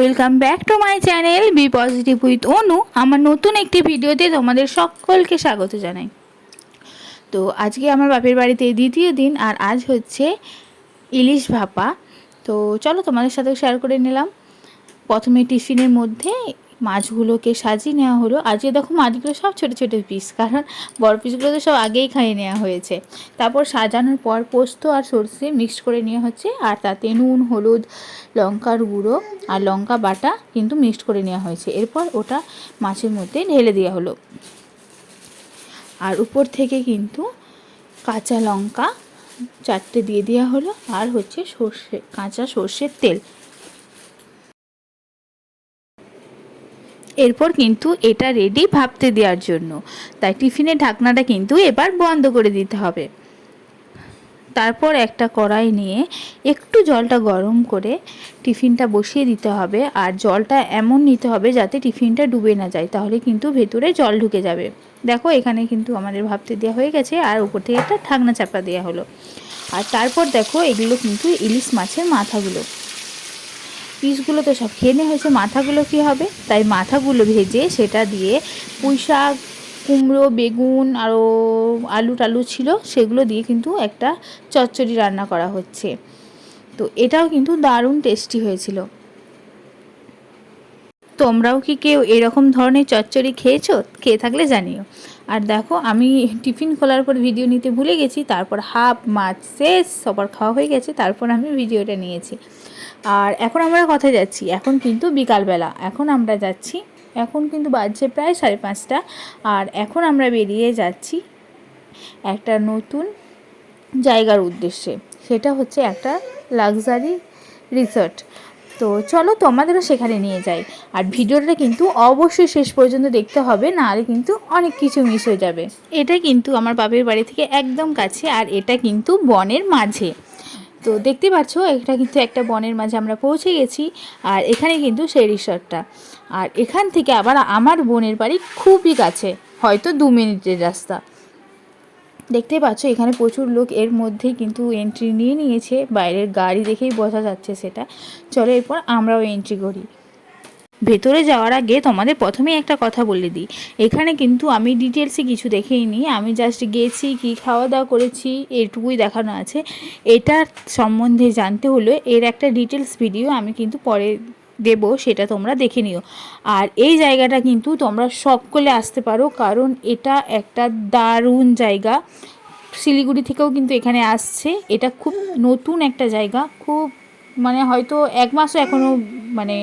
Welcome back to my channel be positive with Anu আমার নতুন একটি ভিডিওতে তোমাদের সকলকে স্বাগত জানাই। তো আজকে আমার বাপের বাড়িতে দ্বিতীয় দিন, আর আজ হচ্ছে ইলিশ ভাপা। তো চলো তোমাদের সাথে শেয়ার করে নিলাম। প্রথমে টিফিনের মধ্যে মাছগুলোকে সাজিয়ে নেওয়া হলো। আজকে দেখো মাছগুলো সব ছোটো ছোটো পিস কারণ বড় পিসগুলো তো সব আগেই খাইয়ে নেওয়া হয়েছে। তারপর সাজানোর পর পোস্ত আর সর্ষে মিক্সড করে নেওয়া হচ্ছে, আর তাতে নুন, হলুদ, লঙ্কার গুঁড়ো আর লঙ্কা বাটা কিন্তু মিক্সড করে নেওয়া হয়েছে। এরপর ওটা মাছের মধ্যে ঢেলে দেওয়া হলো। আর উপর থেকে কিন্তু কাঁচা লঙ্কা চারটে দিয়ে দেওয়া হলো, আর হচ্ছে সর্ষে, কাঁচা সর্ষের তেল। এরপর কিন্তু এটা রেডি ভাবতে দেওয়ার জন্য। তাই টিফিনের ঢাকনাটা কিন্তু এবার বন্ধ করে দিতে হবে। তারপর একটা কড়াই নিয়ে একটু জলটা গরম করে টিফিনটা বসিয়ে দিতে হবে আর জলটা এমন নিতে হবে যাতে টিফিনটা ডুবে না যায়, তাহলে কিন্তু ভেতরে জল ঢুকে যাবে। দেখো এখানে কিন্তু আমাদের ভাবতে দেওয়া হয়ে গেছে আর উপর থেকে একটা ঢাকনা চাপা দেওয়া হলো। আর তারপর দেখো এগুলো কিন্তু ইলিশ মাছের মাথাগুলো। পিসগুলো তো সব খেয়ে নেওয়া হয়েছে, মাথাগুলো কী হবে? তাই মাথাগুলো ভেজে সেটা দিয়ে পুঁই শাক কুমড়ো, বেগুন আরও আলু টালু ছিল, সেগুলো দিয়ে কিন্তু একটা চচ্চড়ি রান্না করা হচ্ছে। তো এটাও কিন্তু দারুণ টেস্টি হয়েছিল। তোমরাও কি কেউ এরকম ধরনের চচ্চড়ি খেয়েছো? খেয়ে থাকলে জানিও। আর দেখো, আমি টিফিন খোলার পর ভিডিও নিতে ভুলে গেছি, তারপর হাফ মাছ শেষ, সবার খাওয়া হয়ে গেছে, তারপর আমি ভিডিওটা নিয়েছি। আর এখন আমরা কোথায় যাচ্ছি? এখন কিন্তু বিকালবেলা, এখন আমরা যাচ্ছি, এখন কিন্তু বাজছে প্রায় সাড়ে পাঁচটা, আর এখন আমরা বেরিয়ে যাচ্ছি একটা নতুন জায়গার উদ্দেশ্যে। সেটা হচ্ছে একটা লাক্সারি রিসর্ট। তো চলো তোমাদেরও সেখানে নিয়ে যাই। আর ভিডিওটা কিন্তু অবশ্যই শেষ পর্যন্ত দেখতে হবে, নাহলে কিন্তু অনেক কিছু মিস হয়ে যাবে। এটা কিন্তু আমার বাপের বাড়ি থেকে একদম কাছে, আর এটা কিন্তু বনের মাঝে। তো দেখতে পাচ্ছ, এটা কিন্তু একটা বনের মাঝে আমরা পৌঁছে গেছি, আর এখানে কিন্তু সেই রিসর্টটা। আর এখান থেকে আবার আমার বোনের বাড়ি খুবই কাছে, হয়তো দু মিনিটের রাস্তা। দেখতে পাচ্ছ, এখানে প্রচুর লোক, এর মধ্যেই কিন্তু এন্ট্রি নিয়ে নিয়েছে, বাইরের গাড়ি দেখেই বোঝা যাচ্ছে সেটা। চলো এরপর আমরাও এন্ট্রি করি। ভেতরে যাওয়ার আগে তোমাদের প্রথমেই একটা কথা বলে দিই। এখানে কিন্তু আমি ডিটেলসে কিছু দেখেই নি, আমি জাস্ট গেছি, কি খাওয়া দাওয়া করেছি, এটুকুই দেখানো আছে। এটার সম্বন্ধে জানতে হলে এর একটা ডিটেলস ভিডিও আমি কিন্তু পরে দেব, সেটা তোমরা দেখে নিও। আর এই জায়গাটা কিন্তু তোমরা সকলে আসতে পারো, কারণ এটা একটা দারুণ জায়গা। শিলিগুড়ি থেকেও কিন্তু এখানে আসছে। এটা খুব নতুন একটা জায়গা। খুব মানে হয়তো এক মাসও এখনও মানে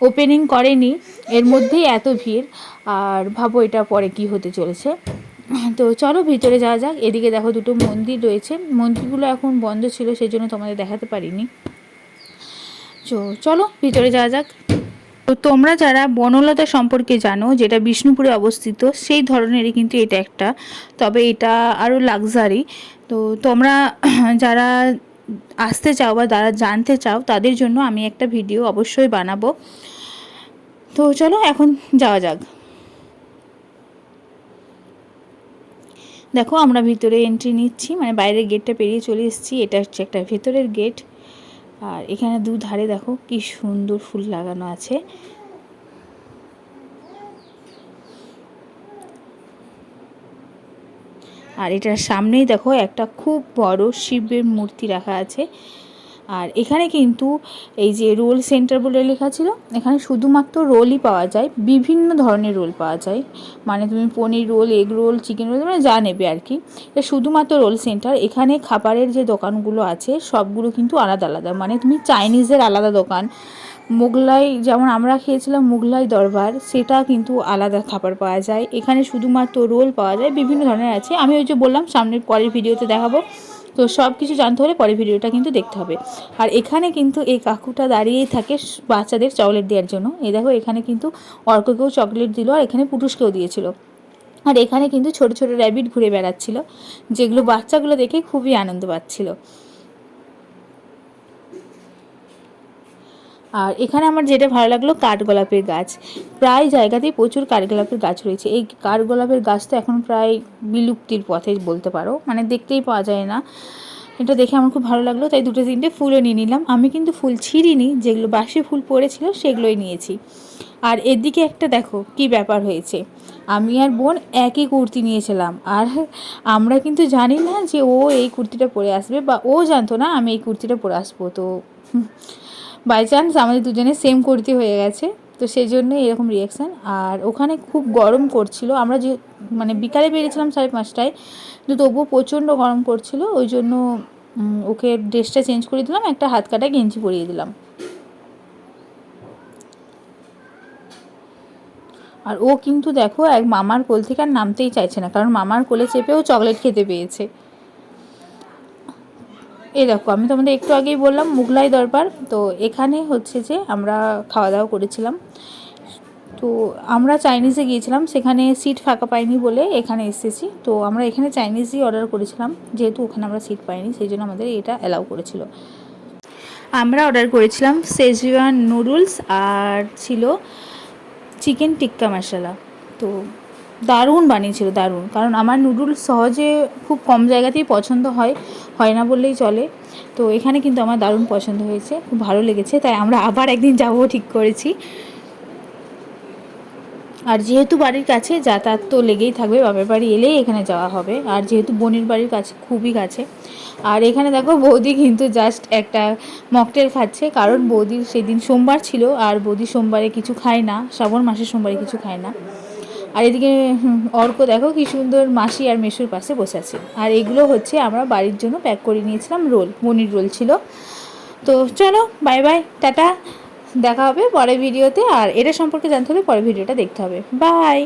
ওপেনিং করেনি। এর মধ্যেই এত ভিড়। আর ভাবো এটা পরে কি হতে চলেছে। তো চলো ভিতরে যাওয়া যাক। এদিকে দেখো দুটো মন্দির রয়েছে। মন্দিরগুলো এখন বন্ধ ছিল সেই জন্য তোমাদের দেখাতে পারিনি। চলো, ভিতরে যাওয়া যাক। তো তোমরা যারা বনলতা সম্পর্কে জানো, যেটা বিষ্ণুপুরে অবস্থিত, সেই ধরনেরই কিন্তু এটা একটা। তবে এটা আরও লাক্সারি তো তোমরা যারা আসতে চাও বা যারা জানতে চাও, তাদের জন্য আমি একটা ভিডিও অবশ্যই বানাবো। তো চলো, এখন যাওয়া যাক। দেখো, আমরা ভিতরে এন্ট্রি নিচ্ছি মানে বাইরের গেটটা পেরিয়ে চলে এসেছি। এটা হচ্ছে একটা ভেতরের গেট আর এখানে দু ধারে দেখো কি সুন্দর ফুল লাগানো আছে। আর এটার সামনেই দেখো একটা খুব বড় শিবের মূর্তি রাখা আছে। আর এখানে কিন্তু এই যে রোল সেন্টার বলে লেখা ছিল, এখানে শুধুমাত্র রোলই পাওয়া যায়, বিভিন্ন ধরনের রোল পাওয়া যায়। মানে তুমি paneer roll, egg roll, chicken roll মানে যা নেবে আর কি। এটা শুধুমাত্র রোল সেন্টার। এখানে খাবারের যে দোকানগুলো আছে, সবগুলো কিন্তু আলাদা আলাদা। মানে তুমি চাইনিজের আলাদা দোকান। মোগলাই, যেমন আমরা খেয়েছিলাম মোগলাই দরবার, সেটা কিন্তু আলাদা খাবার পাওয়া যায়। এখানে শুধুমাত্র রোল পাওয়া যায়, বিভিন্ন ধরনের আছে। আমি ওই যে বললাম, সামনের পরের ভিডিওতে দেখাবো। তো সব কিছু জানতে হলে পরে ভিডিওটা কিন্তু দেখতে হবে। আর এখানে কিন্তু এই কাকুটা দাঁড়িয়েই থাকে বাচ্চাদের চকলেট দেওয়ার জন্য। এই দেখো, এখানে কিন্তু অর্ককেও চকলেট দিল আর এখানে পুরুষকেও দিয়েছিল। আর এখানে কিন্তু ছোট ছোট র্যাবিট ঘুরে বেড়াচ্ছিল, যেগুলো বাচ্চাগুলো দেখে খুবই আনন্দ পাচ্ছিল। আর এখানে আমার যেটা ভালো লাগল, কাঠগোলাপের গাছ। প্রায় জায়গাতেই প্রচুর কাঠগোলাপের গাছ রয়েছে। এই কাঠগোলাপের গাছ তো এখন প্রায় বিলুপ্তির পথে বলতে পারো মানে দেখতেই পাওয়া যায় না। এটা দেখে আমার খুব ভালো লাগল, তাই দুটো তিনটে ফুলও নিয়ে নিলাম। আমি কিন্তু ফুল ছিঁড়িনি, যেগুলো বাসি ফুল পড়েছিল সেগুলোই নিয়েছি। আর এদিকে একটা দেখো কি ব্যাপার হয়েছে। আমি আর বোন একই কুর্তি নিয়েছিলাম। আর আমরা কিন্তু জানি না যে ও এই কুর্তিটা পরে আসবে বা ও জানতো না আমি এই কুর্তিটা পরে আসব, তো বাই চান্স আমাদের দুজনের সেম কুর্তি হয়ে গেছে, তো সেই জন্য এরকম রিয়াকশান আর ওখানে খুব গরম করছিল আমরা যে মানে বিকালে বেরিয়েছিলাম সাড়ে পাঁচটায়, কিন্তু তবুও প্রচণ্ড গরম করছিল ওই জন্য ওকে ড্রেসটা চেঞ্জ করে দিলাম, একটা হাত কাটা গেঞ্জি পরিয়ে দিলাম। আর ও কিন্তু দেখো, এক মামার কোল থেকে আর নামতেই চাইছে না, কারণ মামার কোলে চেপেও চকলেট খেতে পেয়েছে। এই দেখো, আমি তোমাদের একটু আগেই বললাম মুগলাই দরবার। তো এখানে হচ্ছে যে আমরা খাওয়া দাওয়া করেছিলাম। তো আমরা চাইনিজে গিয়েছিলাম, সেখানে সিট ফাঁকা পাইনি বলে এখানে এসেছি। তো আমরা এখানে চাইনিজই অর্ডার করেছিলাম, যেহেতু ওখানে আমরা সিট পাইনি, সেই জন্য আমাদের এটা অ্যালাউ করেছিল। আমরা অর্ডার করেছিলাম সেজওয়ান নুডলস আর ছিল চিকেন টিক্কা মশলা তো দারুণ বানিয়েছিল, দারুণ। কারণ আমার নুডলস সহজে খুব কম জায়গাতেই পছন্দ হয়। হয় না বললেই চলে। তো এখানে কিন্তু আমার দারুণ পছন্দ হয়েছে, খুব ভালো লেগেছে, তাই আমরা আবার একদিন যাব ঠিক করেছি। আর যেহেতু বাড়ির কাছে, যাতায়াত তো লেগেই থাকবে, বাপের বাড়ি এলেই এখানে যাওয়া হবে। আর যেহেতু বোনের বাড়ির কাছে, খুবই কাছে। আর এখানে দেখো, বৌদি কিন্তু জাস্ট একটা মকটেল খাচ্ছে, কারণ বৌদির সেদিন সোমবার ছিল, আর বৌদি সোমবারে কিছু খায় না, শ্রাবণ মাসের সোমবারে কিছু খায় না। আর এদিকে অর্ক দেখো কি সুন্দর মাসি আর মেশুর পাশে বসে আছে। আর এগুলো হচ্ছে আমরা বাড়ির জন্য প্যাক করে নিয়েছিলাম রোল, মনির রোল ছিল। তো চলো বাই বাই টাটা, দেখা হবে পরের ভিডিওতে আর এটা সম্পর্কে জানতে হলে পরের ভিডিওটা দেখতে হবে। বাই